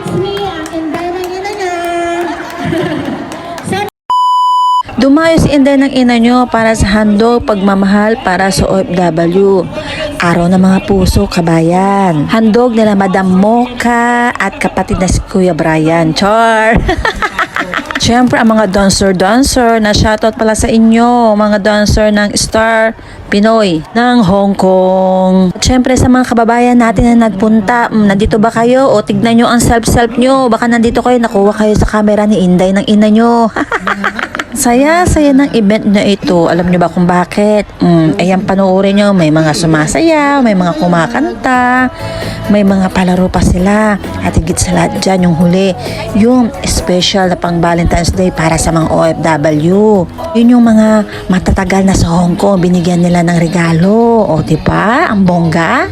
It's me, ang inday ng ina niya. so, Dumayo si Inday ina nyo para sa handog pagmamahal para sa OFW. Araw ng mga puso, kabayan. Handog nila Madam Mocha at kapatid na si Kuya Brian. Char! Siyempre, ang mga dancer-dancer na shoutout pala sa inyo, mga dancer ng Star Pinoy ng Hong Kong. Siyempre, sa mga kababayan natin na nagpunta, mm, nandito ba kayo? O tignan nyo ang self-self nyo. Baka nandito kayo, nakuha kayo sa camera ni Inday ng ina nyo. Saya, saya ng event na ito. Alam niyo ba kung bakit? Mm, ayan, panoorin nyo. May mga sumasaya, may mga kumakanta, may mga palaro pa sila. At higit sa lahat dyan, yung huli, yung special na pang Valentine's Day para sa mga OFW. Yun yung mga matatagal na sa Hong Kong, binigyan nila ng regalo. O, di ba? Ang bongga.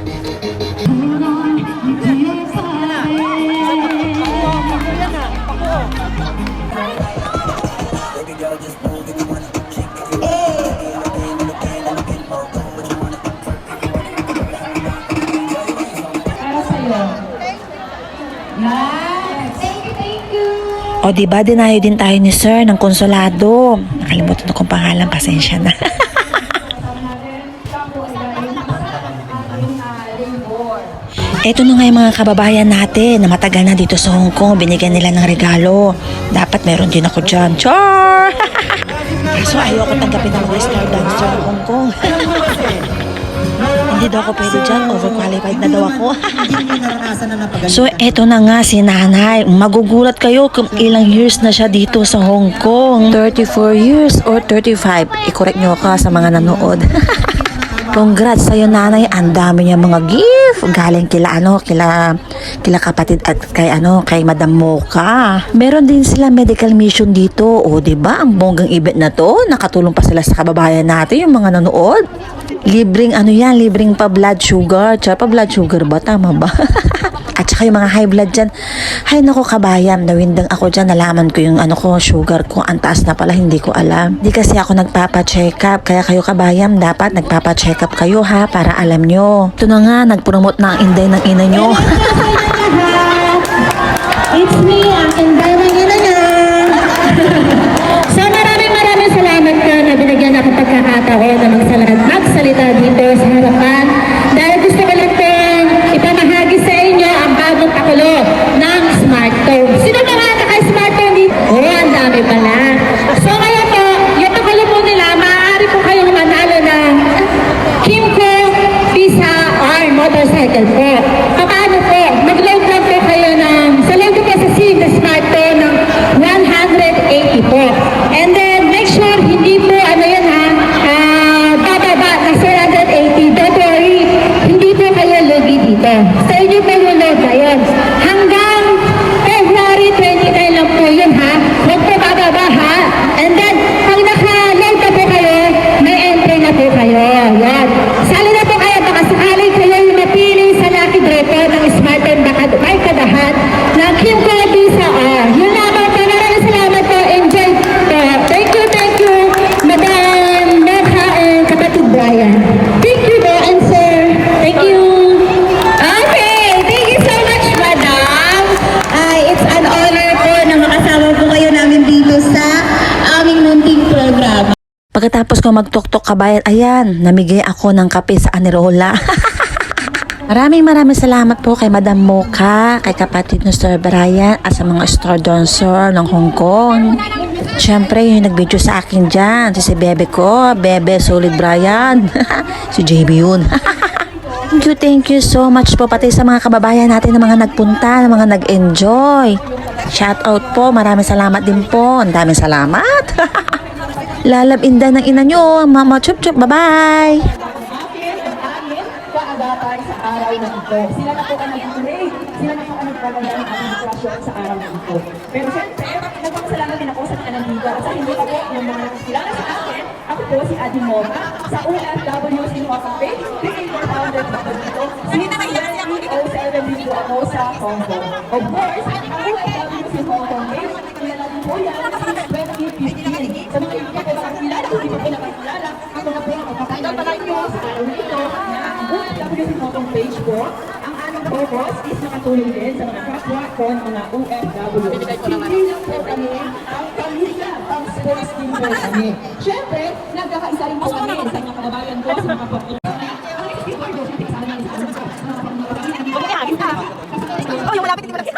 O, di ba? Din tayo ni Sir ng konsulado. Nakalimutan ko kung pangalan. Pasensya na. Ito na nga yung mga kababayan natin na matagal na dito sa Hong Kong. Binigyan nila ng regalo. Dapat meron din ako dyan. Char! Kaso ayoko tanggapin ng mga star dancer ng Hong Kong. Hindi daw ako pwede dyan. Overqualified na daw ako. So, eto na nga si nanay. Magugulat kayo kung ilang years na siya dito sa Hong Kong. 34 years or 35. I-correct nyo ka sa mga nanood. Congrats sa'yo nanay. Ang dami niya mga gift. Galing kila ano, kila, kila kapatid at kay ano, kay Madam Mocha. Meron din sila medical mission dito. O, di ba Ang bonggang event na to. Nakatulong pa sila sa kababayan natin, yung mga nanood. Libreng ano yan, libreng pa blood sugar. Tsaka pa blood sugar ba? Tama ba? At saka yung mga high blood dyan. Hay nako kabayan, nawindang ako dyan. Nalaman ko yung ano ko, sugar ko. Ang taas na pala, hindi ko alam. Di kasi ako nagpapa-check up. Kaya kayo kabayan, dapat nagpapa-check up kayo ha, para alam nyo. Ito na nga, nagpromote na ang inday ng ina nyo. Na yun. Hanggang February 29 lang po Pagkatapos ko magtuktok kabayan, ayan, namigay ako ng kape sa Anirola. Maraming maraming salamat po kay Madam Mocha, kay kapatid ni Sir Brian at sa mga star dancer ng Hong Kong. Siyempre, yung nag-video sa akin dyan, si si Bebe ko, Bebe Solid Brian. si JB yun. thank you, thank you so much po pati sa mga kababayan natin na mga nagpunta, na mga nag-enjoy. Shout out po, maraming salamat din po. Ang daming salamat. Lalabinda ng ina nyo, Mama Chup Chup. Bye-bye! kaagapay sa araw na ito. Sila na po ang nag-pray. Sila na po ang nagpapagay ng ating sa araw na ito. Pero siyempre, nagpapasalamat din ako sa mga nandito. At hindi pa yung mga nakakilala sa akin, ako po si Adi sa OFW Sinuwakang Page, creator founder po dito. Since 2007 din po ako sa Hong Kong. Of course, ang OFW si Hong Kong Page, kilala din po nakakilala, hindi pa po nakakilala, ako na po ang magpapakilala sa inyo sa araw na ito na ang si Hong Kong Page po, ang aming makatulong din sa mga kapwa ko ng mga OFW. Hindi po kami ang pamilya ang sports team po kami. Siyempre, nagkakaisa rin po kami sa mga kababayan ko, sa mga kapwa Oh, yung malapit, hindi malapit.